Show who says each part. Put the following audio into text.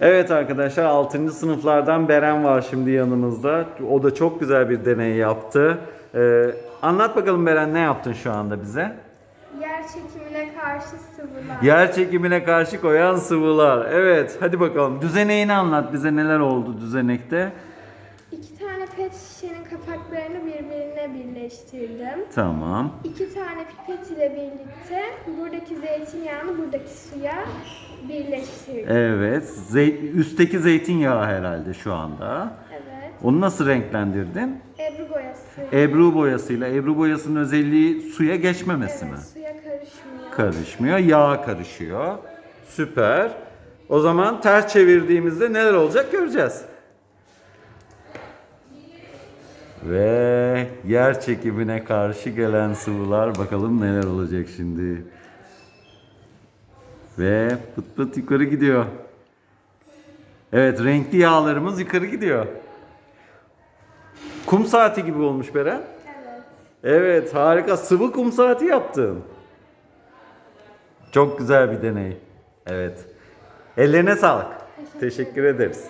Speaker 1: Evet arkadaşlar 6. sınıflardan Beren var şimdi yanımızda. O da çok güzel bir deney yaptı. Ee, anlat bakalım Beren ne yaptın şu anda bize?
Speaker 2: Yer çekimine karşı sıvılar.
Speaker 1: Yer çekimine karşı koyan sıvılar. Evet hadi bakalım düzeneğini anlat bize neler oldu düzenekte.
Speaker 2: İki tane pet şişenin kapaklarını birbirine birleştirdim.
Speaker 1: Tamam.
Speaker 2: İki tane pipet ile birlikte buradaki zeytinyağını buradaki suya birleştirdim.
Speaker 1: Evet. Zey- üstteki zeytinyağı herhalde şu anda.
Speaker 2: Evet.
Speaker 1: Onu nasıl renklendirdin?
Speaker 2: Ebru boyası.
Speaker 1: Ebru boyasıyla. Ebru boyasının özelliği suya geçmemesi mi?
Speaker 2: evet, suya karışmıyor.
Speaker 1: Karışmıyor. Yağ karışıyor. Süper. O zaman ters çevirdiğimizde neler olacak göreceğiz. Ve yer çekimine karşı gelen sıvılar bakalım neler olacak şimdi. Ve pıt pıt yukarı gidiyor. Evet renkli yağlarımız yukarı gidiyor. Kum saati gibi olmuş Beren.
Speaker 2: Evet.
Speaker 1: Evet harika sıvı kum saati yaptın. Çok güzel bir deney. Evet. Ellerine sağlık.
Speaker 2: Teşekkür
Speaker 1: Teşekkür ederiz.